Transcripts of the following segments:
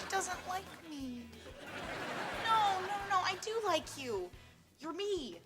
She doesn't like me. No, no, no, I do like you. You're me.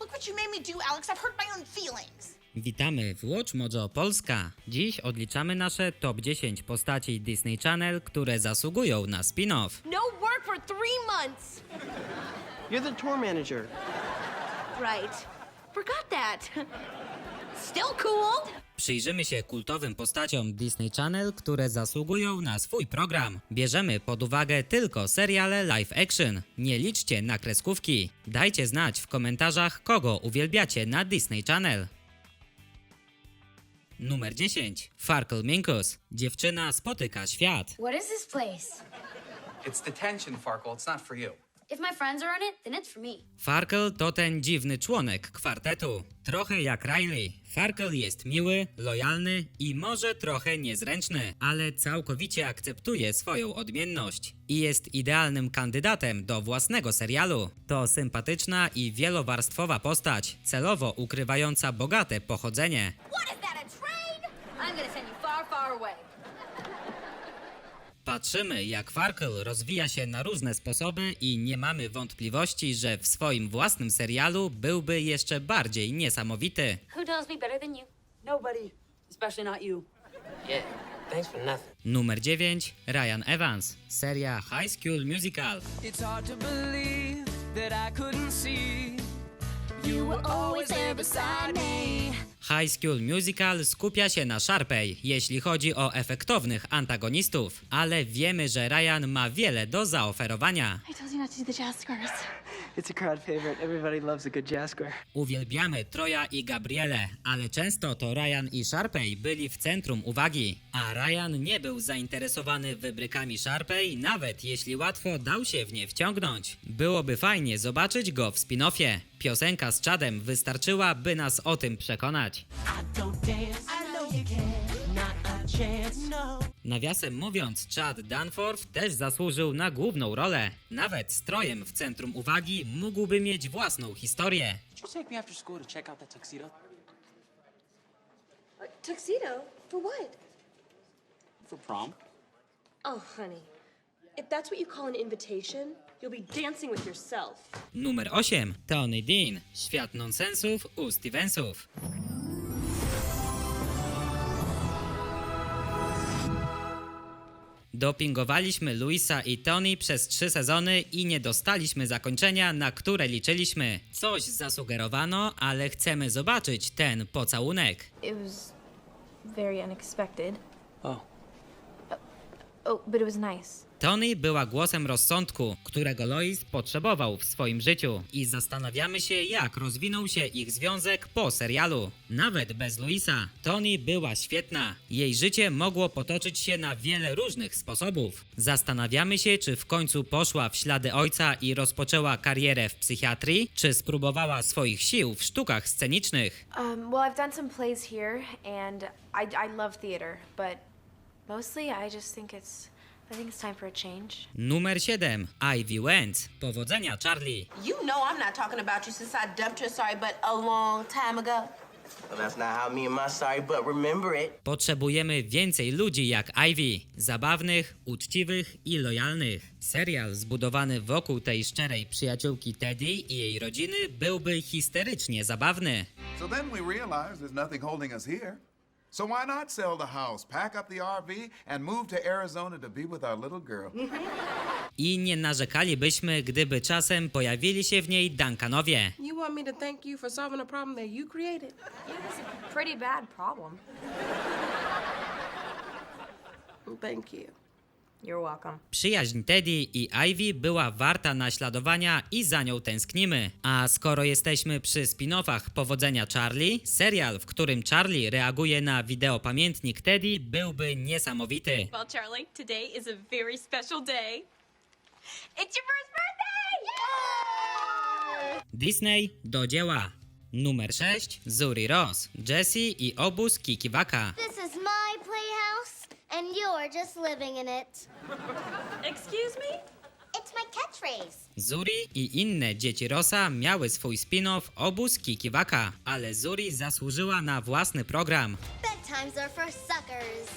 Look what you made me do, Alex. I've hurt my own feelings. Witamy w Watch Mojo Polska. Dziś odliczamy nasze top 10 postaci Disney Channel, które zasługują na spin-off. No work for three months. You're the tour manager. Right. Forgot that. Still cool. Przyjrzymy się kultowym postaciom Disney Channel, które zasługują na swój program. Bierzemy pod uwagę tylko seriale live action. Nie liczcie na kreskówki. Dajcie znać w komentarzach, kogo uwielbiacie na Disney Channel. Numer 10. Farkle Minkus. Dziewczyna spotyka świat. What is this place? It's detention, Farkle. It's not for you. If my friends are in it, then it's for me. Farkle to ten dziwny członek kwartetu. Trochę jak Riley. Farkle jest miły, lojalny i może trochę niezręczny, ale całkowicie akceptuje swoją odmienność. I jest idealnym kandydatem do własnego serialu. To sympatyczna i wielowarstwowa postać, celowo ukrywająca bogate pochodzenie. What is that, a train? I'm gonna send you far, far away. Patrzymy, jak Farkle rozwija się na różne sposoby i nie mamy wątpliwości, że w swoim własnym serialu byłby jeszcze bardziej niesamowity. Who knows me better than you? Nobody, especially not you. Yeah, thanks for nothing. Numer 9. Ryan Evans. Seria High School Musical. It's hard to believe that I couldn't see You were always there beside me. High School Musical skupia się na Sharpay, jeśli chodzi o efektownych antagonistów, ale wiemy, że Ryan ma wiele do zaoferowania. I told you not to do the jazz squares. It's a crowd favorite. Everybody loves a good jazz square. Uwielbiamy Troja i Gabriele, ale często to Ryan i Sharpay byli w centrum uwagi, a Ryan nie był zainteresowany wybrykami Sharpay, nawet jeśli łatwo dał się w nie wciągnąć. Byłoby fajnie zobaczyć go w spin-offie. Piosenka z Chadem wystarczyła, by nas o tym przekonać. Nawiasem mówiąc, Chad Danforth też zasłużył na główną rolę. Nawet strojem w centrum uwagi mógłby mieć własną historię. Tuxedo? Tuxedo? For what? For prom? Oh, honey. If that's what you call an invitation, you'll be dancing with yourself. Numer 8. Tony Dean. Świat nonsensów u Stevensów. Dopingowaliśmy Luisa i Tony przez trzy sezony i nie dostaliśmy zakończenia, na które liczyliśmy. Coś zasugerowano, ale chcemy zobaczyć ten pocałunek. It was very unexpected. Oh, Oh, but it was nice. Tony była głosem rozsądku, którego Lois potrzebował w swoim życiu i zastanawiamy się, jak rozwinął się ich związek po serialu. Nawet bez Luisa, Tony była świetna. Jej życie mogło potoczyć się na wiele różnych sposobów. Zastanawiamy się, czy w końcu poszła w ślady ojca i rozpoczęła karierę w psychiatrii, czy spróbowała swoich sił w sztukach scenicznych. Um, well, I've done some plays here, and I, I love theater, but mostly I just think it's I think it's time for a change. Numer 7. Ivy Wentz. Powodzenia, Charlie. You know I'm not talking about you since I dumped your sorry butt a long time ago. well, that's not how me and my sorry butt remember it. Potrzebujemy więcej ludzi jak Ivy, zabawnych, uczciwych i lojalnych. Serial zbudowany wokół tej szczerej przyjaciółki Teddy i jej rodziny byłby histerycznie zabawny. So then we realized there's nothing holding us here. So why not sell the house, pack up the RV, and move to Arizona to be with our little girl? I nie narzekalibyśmy, gdyby czasem pojawili się w niej Duncanowie. You want me to thank you for solving a problem that you created? It was a pretty bad problem. Thank you. You're welcome. Przyjaźń Teddy i Ivy była warta naśladowania i za nią tęsknimy. A skoro jesteśmy przy spin-offach Powodzenia Charlie, serial, w którym Charlie reaguje na wideopamiętnik Teddy byłby niesamowity. Well, Charlie, today is a very special day. It's your first birthday! Disney do dzieła. Numer 6. Zuri Ross, Jessie i obóz Kikiwaka. This is and you're just living in it. Excuse me? It's my catchphrase. Zuri i inne dzieci Rossa miały swój spin-off Obóz Kikiwaka, ale Zuri zasłużyła na własny program. Bedtime times are for suckers.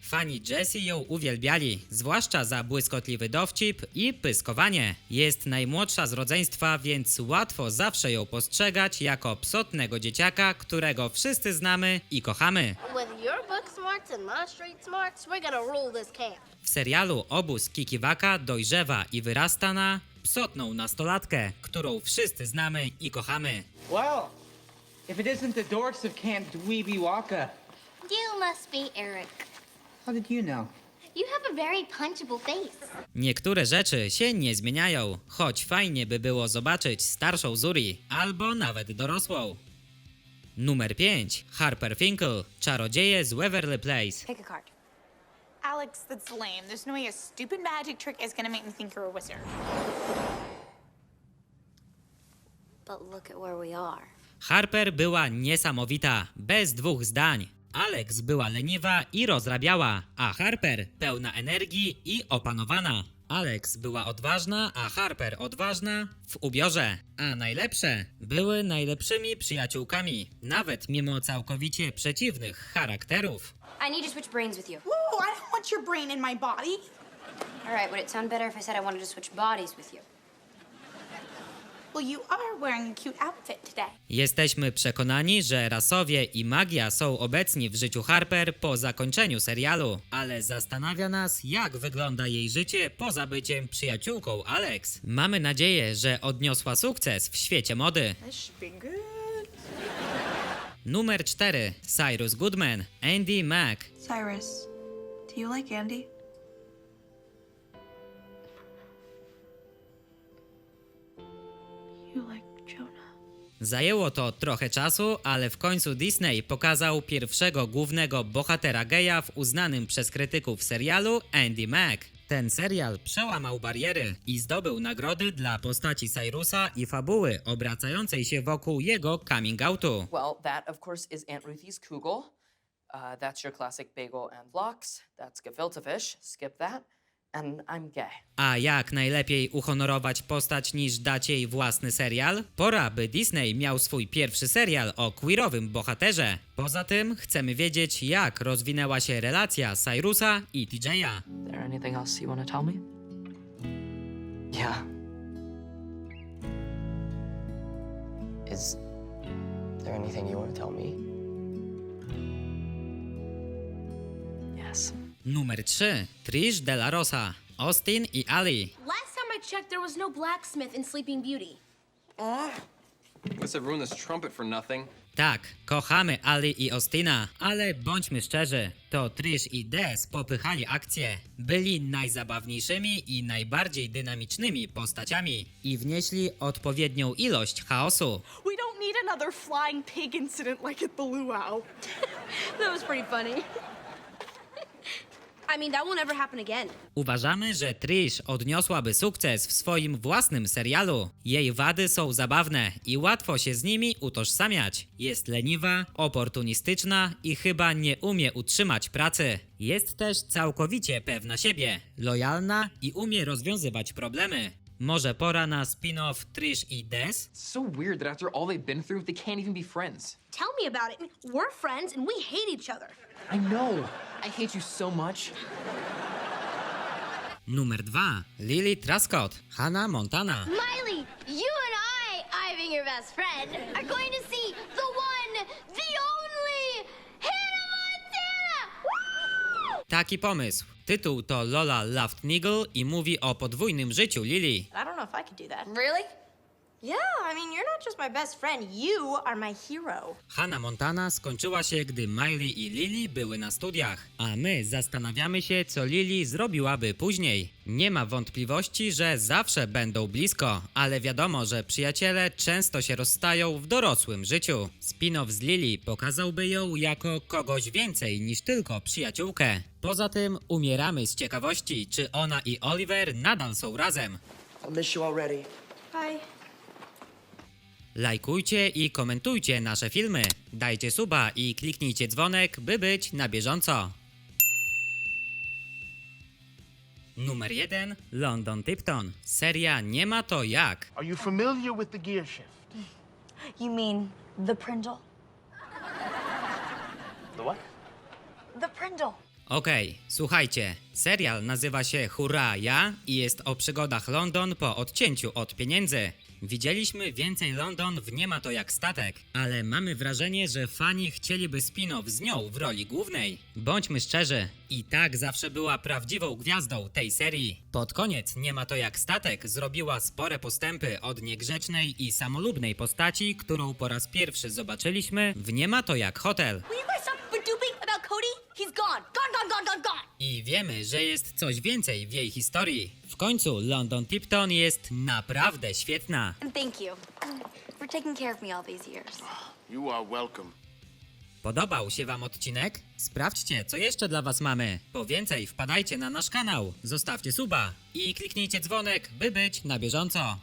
Fani Jessie ją uwielbiali, zwłaszcza za błyskotliwy dowcip i pyskowanie. Jest najmłodsza z rodzeństwa, więc łatwo zawsze ją postrzegać jako psotnego dzieciaka, którego wszyscy znamy i kochamy. With your book smarts and my street smarts, we're gonna rule this camp. W serialu obóz Kikiwaka dojrzewa i wyrasta na psotną nastolatkę, którą wszyscy znamy i kochamy. Well, if it isn't the dorks of Camp Dweeby Waka. You must be Eric. How did you know? You have a very punchable face. Niektóre rzeczy się nie zmieniają, choć fajnie by było zobaczyć starszą Zuri, albo nawet dorosłą. Numer 5. Harper Finkel, czarodzieje z Waverly Place. Pick a card. Alex, that's lame. There's no way a stupid magic trick is gonna make me think you're a wizard. But look at where we are. Harper była niesamowita, bez dwóch zdań. Alex była leniwa i rozrabiała, a Harper pełna energii i opanowana. Alex była odważna, a Harper odważna w ubiorze. A najlepsze, były najlepszymi przyjaciółkami, nawet mimo całkowicie przeciwnych charakterów. I need to switch brains with you. Whoa, I don't want your brain in my body. All right, would it sound better if I said I wanted to switch bodies with you? Well, you are wearing a cute outfit today. Jesteśmy przekonani, że rasowie i magia są obecni w życiu Harper po zakończeniu serialu, ale zastanawia nas, jak wygląda jej życie poza byciem przyjaciółką Alex. Mamy nadzieję, że odniosła sukces w świecie mody. This should be good. Numer 4. Cyrus Goodman, Andy Mack. Cyrus, do you like Andy? Zajęło to trochę czasu, ale w końcu Disney pokazał pierwszego głównego bohatera geja w uznanym przez krytyków serialu Andy Mack. Ten serial przełamał bariery i zdobył nagrody dla postaci Cyrusa i fabuły obracającej się wokół jego coming outu. Well, that, of course, is Aunt Ruthie's Kugel. Uh, that's your classic bagel and lox. That's gefilte fish. Skip that. And I'm gay. A jak najlepiej uhonorować postać niż dać jej własny serial? Pora, by Disney miał swój pierwszy serial o queerowym bohaterze. Poza tym chcemy wiedzieć, jak rozwinęła się relacja Cyrusa i TJ'a. There anything else you want to tell me? Yeah. Is there anything you want to tell me? Numer 3. Trish De La Rosa, Austin i Ali. Last time I checked, there was no blacksmith in Sleeping Beauty. Must have ruined this trumpet for nothing. Tak, kochamy Ali i Austina, ale bądźmy szczerzy, to Trish i Des popychali akcję. Byli najzabawniejszymi i najbardziej dynamicznymi postaciami i wnieśli odpowiednią ilość chaosu. We don't need another flying pig incident like at the luau. That was pretty funny. I mean, that won't ever happen again. Uważamy, że Trish odniosłaby sukces w swoim własnym serialu. Jej wady są zabawne i łatwo się z nimi utożsamiać. Jest leniwa, oportunistyczna i chyba nie umie utrzymać pracy. Jest też całkowicie pewna siebie, lojalna i umie rozwiązywać problemy. Może pora na spin-off Trish i Des? It's so weird that after all they've been through, they can't even be friends. Tell me about it. We're friends and we hate each other. I know. I hate you so much. Numer 2. Lily Truscott, Hannah Montana. Miley, you and I, I being your best friend, are going to see the one, the only Hannah Montana! Woo! Taki pomysł. Tytuł to Lola Loved Niggle i mówi o podwójnym życiu Lily. I don't know if I could do that. Really? Yeah, I mean, you're not just my best friend, you are my hero. Hannah Montana skończyła się, gdy Miley i Lily były na studiach, a my zastanawiamy się, co Lily zrobiłaby później. Nie ma wątpliwości, że zawsze będą blisko, ale wiadomo, że przyjaciele często się rozstają w dorosłym życiu. Spin-off z Lily pokazałby ją jako kogoś więcej niż tylko przyjaciółkę. Poza tym umieramy z ciekawości, czy ona i Oliver nadal są razem. I miss you already. Bye. Lajkujcie i komentujcie nasze filmy. Dajcie suba i kliknijcie dzwonek, by być na bieżąco. Numer 1. London Tipton. Seria Nie ma to jak. Are you familiar with the gear shift? You mean the Prindle? The what? The Prindle. Okej, słuchajcie. Serial nazywa się Hurra Ja i jest o przygodach London po odcięciu od pieniędzy. Widzieliśmy więcej London w Nie ma to jak statek, ale mamy wrażenie, że fani chcieliby spin-off z nią w roli głównej. Bądźmy szczerzy, i tak zawsze była prawdziwą gwiazdą tej serii. Pod koniec Nie ma to jak statek zrobiła spore postępy od niegrzecznej i samolubnej postaci, którą po raz pierwszy zobaczyliśmy w Nie ma to jak hotel. He's gone. Gone, gone, gone, gone, gone. I wiemy, że jest coś więcej w jej historii. W końcu London Tipton jest naprawdę świetna. And thank you for taking care of me all these years. You are welcome. Podobał się Wam odcinek? Sprawdźcie, co jeszcze dla Was mamy. Po więcej wpadajcie na nasz kanał, zostawcie suba i kliknijcie dzwonek, by być na bieżąco.